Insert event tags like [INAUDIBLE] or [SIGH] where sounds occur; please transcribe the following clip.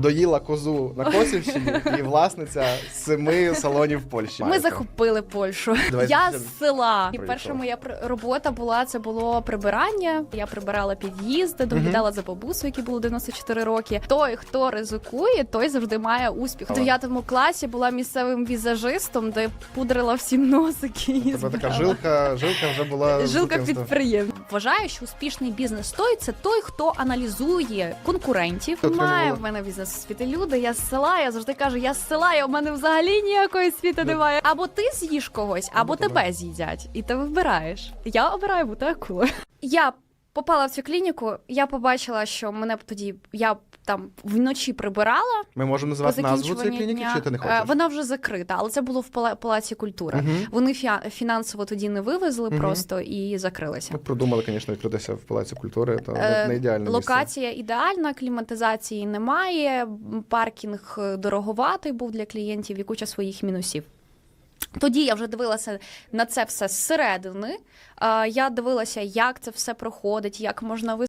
доїла козу на Косівщині [LAUGHS] і власниця семи салонів Польщі. Ми захопили Польщу. Давайте я з села. І перша моя робота була це було прибирання. Я прибирала під'їзди, доглядала за бабусею, якій було 94 роки. Той, хто ризикує, той завжди має успіх. 9 класі була місцевим візажистом, де пудрила всім носики. Тебе така жилка, жилка вже була Жилка підприємця. Вважаю, що успішний бізнес той це той, хто аналізує конкурентів. Має в мене бізнес освіти люди. Я з села. Я завжди кажу, я з села, і у мене взагалі ніякої освіти Ну. немає. Або ти з'їш когось, або Або тебе. тебе з'їдять, і ти вибираєш. Я обираю бути акулою. Я попала в цю клініку. Я побачила, що мене б тоді я там вночі прибирала. Ми можемо назвати назву цієї клініки, дня. чи ти не Е, хочеш? Вона вже закрита, але це було в пала- палаці культури. Мгм. Вони фінансово тоді не вивезли Мгм. просто і закрилися. Ми продумали, звісно, відкритися в Палаці культури, то Е, не, не ідеальне місце. Локація ідеальна, кліматизації немає. Паркінг е, дороговатий був для клієнтів і куча своїх мінусів. Тоді я вже дивилася на це все зсередини. Я дивилася, як це все проходить, як можна